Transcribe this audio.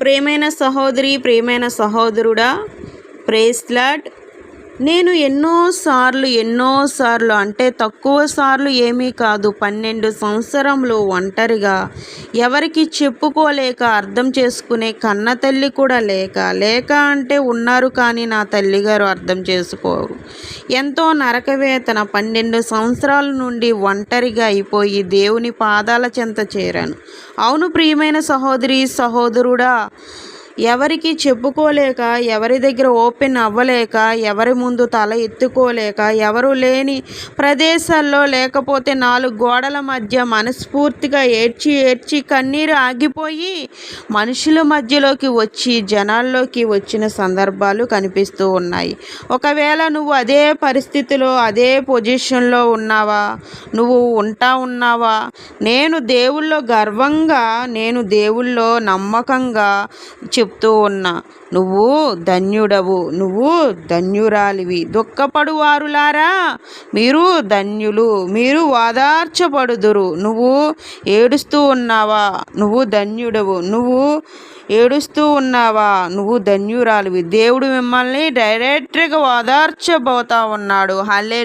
ప్రేమైన సహోదరి ప్రేమైన సహోదరుడా ప్రేస్లాడ్ నేను ఎన్నోసార్లు ఎన్నోసార్లు అంటే తక్కువ సార్లు ఏమీ కాదు. పన్నెండు సంవత్సరంలో ఒంటరిగా ఎవరికి చెప్పుకోలేక అర్థం చేసుకునే కన్న తల్లి కూడా లేక లేక అంటే ఉన్నారు కానీ నా తల్లిగారు అర్థం చేసుకోరు. ఎంతో నరకవేతన పన్నెండు సంవత్సరాల నుండి ఒంటరిగా అయిపోయి దేవుని పాదాల చెంత చేరాను. అవును ప్రియమైన సహోదరి సహోదరుడా ఎవరికి చెప్పుకోలేక ఎవరి దగ్గర ఓపెన్ అవ్వలేక ఎవరి ముందు తల ఎత్తుకోలేక ఎవరు లేని ప్రదేశాల్లో లేకపోతే నాలుగు గోడల మధ్య మనస్ఫూర్తిగా ఏడ్చి ఏడ్చి కన్నీరు ఆగిపోయి మనుషుల మధ్యలోకి వచ్చి జనాల్లోకి వచ్చిన సందర్భాలు కనిపిస్తూ ఉన్నాయి. ఒకవేళ నువ్వు అదే పరిస్థితిలో అదే పొజిషన్లో ఉన్నావా? నువ్వు ఉంటా ఉన్నావా? నేను దేవుళ్ళో గర్వంగా నేను దేవుళ్ళో నమ్మకంగా చెప్తూ ఉన్నా నువ్వు ధన్యుడవు నువ్వు ధన్యురాలివి దుఃఖపడు వారులారా మీరు ధన్యులు మీరు ఓదార్చబడుదురు నువ్వు ఏడుస్తూ ఉన్నావా? నువ్వు ధన్యుడవు నువ్వు ఏడుస్తూ ఉన్నావా? నువ్వు ధన్యురాలివి. దేవుడు మిమ్మల్ని డైరెక్ట్గా ఓదార్చబోతా ఉన్నాడు. హల్లే